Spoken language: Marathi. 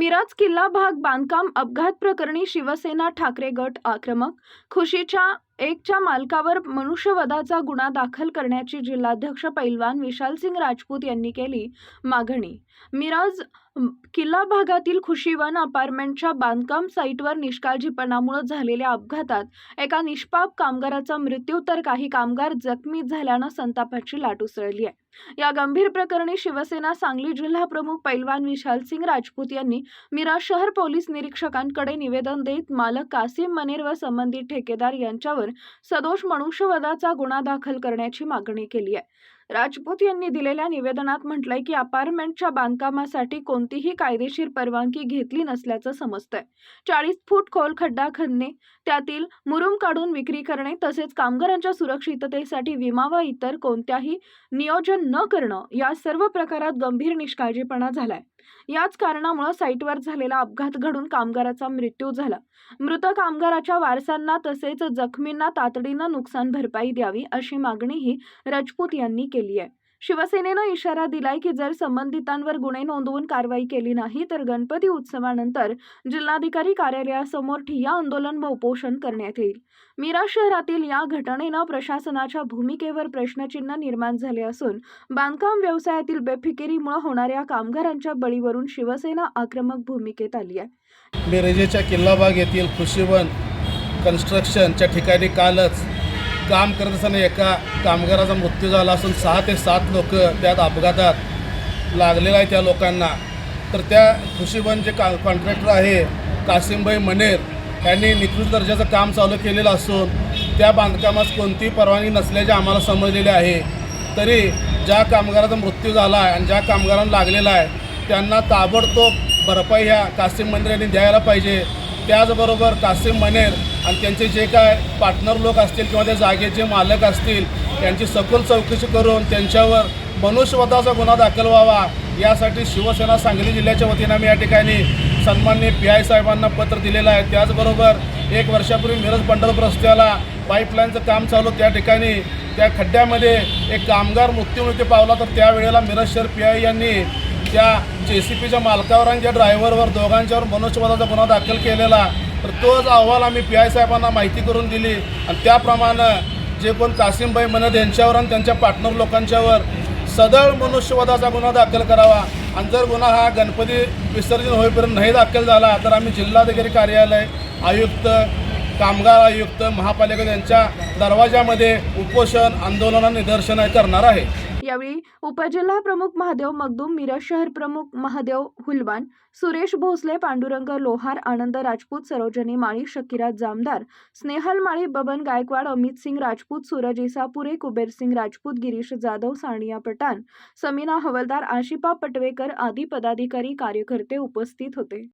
मिराज किल्ला भाग बांधकाम अपघात प्रकरणी शिवसेना ठाकरे गट आक्रमक खुशीच्या एकच्या मालकावर मनुष्यवधाचा गुन्हा दाखल करण्याची जिल्हाध्यक्ष पैलवान विशालसिंग राजपूत यांनी केली मागणी. मिराज किल्ला भागातील खुशीवन अपार्टमेंटच्या बांधकाम साईटवर निष्काळजीपणामुळे झालेल्या अपघातात एका निष्पाप कामगाराचा मृत्यू तर काही कामगार जखमी झाल्यानं संतापाची लाट उसळली आहे. या गंभीर प्रकरणी शिवसेना सांगली जिल्हा प्रमुख पैलवान विशालसिंग राजपूत यांनी मिराज शहर पोलीस निरीक्षकांकडे निवेदन देत मालक कासिम मनेर व संबंधित ठेकेदार यांच्यावर सदोष मनुष्यवधाचा गुन्हा दाखल करण्याची मागणी केली आहे. राजपूत यांनी दिलेल्या निवेदनात म्हटलंय की अपार्टमेंटच्या बांधकामासाठी कोणतीही कायदेशीर परवानगी घेतली नसल्याचं समजतंय. चाळीस फूट खोल खड्डा खणणे त्यातील मुरुम काढून विक्री करणे तसेच कामगारांच्या सुरक्षिततेसाठी विमा व इतर कोणत्याही नियोजन न करणं या सर्व प्रकारात गंभीर निष्काळजीपणा झालाय. याच कारणामुळे साईटवर झालेला अपघात घडून कामगाराचा मृत्यू झाला. मृत कामगाराच्या वारसांना तसेच जखमींना तातडीनं नुकसान भरपाई द्यावी अशी मागणीही राजपूत यांनी केली आहे. शिवसेनेनं इशारा दिलाय की जर संबंधितांवर गुन्हे नोंदवून कारवाई केली नाही तर गणपती उत्सवानंतर जिल्हाधिकारी कार्यालयासमोर ठिय्या आंदोलन व उपोषण करण्यात येईल. मीरा शहरातील या घटनेनं प्रशासनाच्या भूमिकेवर प्रश्नचिन्ह निर्माण झाले असून बांधकाम व्यवसायातील बेफिकिरीमुळे होणाऱ्या कामगारांच्या बळीवरून शिवसेना आक्रमक भूमिकेत आली आहे. मिरजेच्या किल्लाबाग येथील खुशीवन कन्स्ट्रक्शनच्या ठिकाणी कालच काम करत असताना एका कामगाराचा मृत्यू झाला असून सहा ते सात लोक त्यात अपघातात लागलेला आहे त्या लोकांना. तर त्या खुशीबन जे का कॉन्ट्रॅक्टर आहे कासिमभाई मनेर यांनी निकृष्ट दर्जाचं काम चालू केलेलं असून त्या बांधकामास कोणतीही परवानगी नसल्याचे आम्हाला समजलेले आहे. तरी ज्या कामगाराचा मृत्यू झाला आहे आणि ज्या कामगारांना लागलेला आहे त्यांना ताबडतोब भरपाई ह्या कासिम मनेर यांनी द्यायला पाहिजे. त्याचबरोबर कासिम मनेर आणि त्यांचे जे काय पार्टनर लोक असतील किंवा त्या जागेचे मालक असतील त्यांची सखोल चौकशी करून त्यांच्यावर मनुष्यवधाचा गुन्हा दाखल व्हावा यासाठी शिवसेना सांगली जिल्ह्याच्या वतीनं आम्ही या ठिकाणी सन्माननीय पी आय साहेबांना पत्र दिलेलं आहे. त्याचबरोबर एक वर्षापूर्वी मिरज पंढरपूर रस्त्याला पाईपलाईनचं काम चालू त्या ठिकाणी त्या खड्ड्यामध्ये एक कामगार मृत्यूमृत्यू पावला. तर त्यावेळेला मिरज शहर पी आय यांनी त्या जे सी पीच्या मालकावर आणि ज्या ड्रायव्हरवर दोघांच्यावर मनुष्यवधाचा गुन्हा दाखल केलेला. तर तोच अहवाल आम्ही पी आय साहेबांना माहिती करून दिली. आणि त्याप्रमाणे जे कोण कासिमबाई मनद यांच्यावर आणि त्यांच्या पार्टनर लोकांच्यावर सदळ मनुष्यवधाचा गुन्हा दाखल करावा. आणि जर गुन्हा हा गणपती विसर्जन होईपर्यंत नाही दाखल झाला तर आम्ही जिल्हाधिकारी कार्यालय आयुक्त कामगार आयुक्त महापालिका यांच्या दरवाजामध्ये उपोषण आंदोलन निदर्शनं करणार आहे. यावेळी उपजिल्हा प्रमुख महादेव मगदूम मिरज शहर प्रमुख महादेव हुलवान सुरेश भोसले पांडुरंग लोहार आनंद राजपूत सरोजनी माळी शकिरा जामदार स्नेहल माळी बबन गायकवाड अमित सिंग राजपूत सूरज इसापुरे कुबेर सिंग राजपूत गिरीश जाधव सानिया पठाण समीना हवलदार आशिपा पटवेकर आदी पदाधिकारी कार्यकर्ते उपस्थित होते.